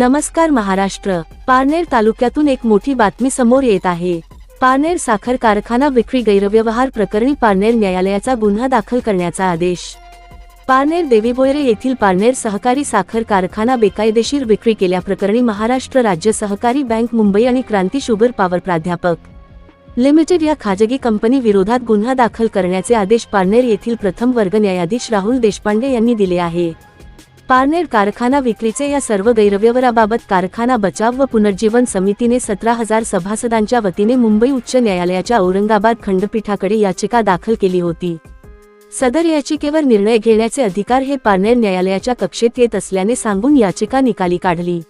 नमस्कार महाराष्ट्र. पारनेर तालुक्यातून एक मोठी बातमी समोर येत आहे. पारनेर साखर कारखाना विक्री गैरव्यवहार प्रकरणी पारनेर न्यायालयाचा गुन्हा दाखल करण्याचा आदेश. पारनेर देवीबोयरे येथील पारनेर सहकारी साखर कारखाना बेकायदेशीर विक्री केल्याप्रकरणी महाराष्ट्र राज्य सहकारी बँक मुंबई आणि क्रांती शुगर पॉवर प्राध्यापक लिमिटेड या खाजगी कंपनी विरोधात गुन्हा दाखल करण्याचे आदेश पारनेर येथील प्रथम वर्ग न्यायाधीश राहुल देशपांडे यांनी दिले आहे. पारनेर कारखाना विक्रीचे या सर्व गैरव्यवहाराबाबत कारखाना बचाव व पुनर्जीवन समितीने सतरा हजार सभासदांच्या वतीने मुंबई उच्च न्यायालयाच्या औरंगाबाद खंडपीठाकडे याचिका दाखल केली होती. सदर याचिकेवर निर्णय घेण्याचे अधिकार हे पारनेर न्यायालयाच्या कक्षेत येत असल्याने सांगून याचिका निकाली काढली.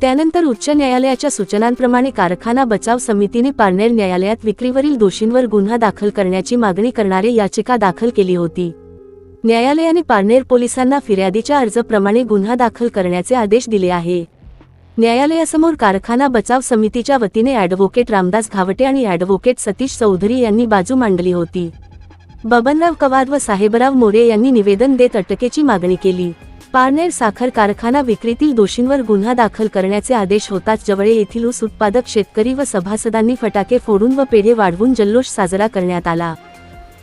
त्यानंतर उच्च न्यायालयाच्या सूचनांप्रमाणे कारखाना बचाव समितीने पारनेर न्यायालयात विक्रीवरील दोषींवर गुन्हा दाखल करण्याची मागणी करणारे याचिका दाखल केली होती. न्यायालयाने पारनेर पोलिसांना फिर्यादीच्या अर्जप्रमाणे गुन्हा दाखल करण्याचे आदेश दिले आहे. न्यायालयासमोर कारखाना बचाव समितीच्या वतीने ॲडव्होकेट रामदास घावटे आणि ॲडव्होकेट सतीश चौधरी यांनी बाजू मांडली होती. बबनराव कवाद व साहेबराव मोरे यांनी निवेदन देत अटकेची मागणी केली. पारनेर साखर कारखाना विक्रीतील दोषींवर गुन्हा दाखल करण्याचे आदेश होताच जवळे येथील ऊस उत्पादक शेतकरी व सभासदांनी फटाके फोडून व पेढे वाढवून जल्लोष साजरा करण्यात आला.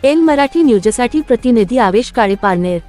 एल मराठी न्यूजसाठी प्रतिनिधी आवेश काळे पारनेर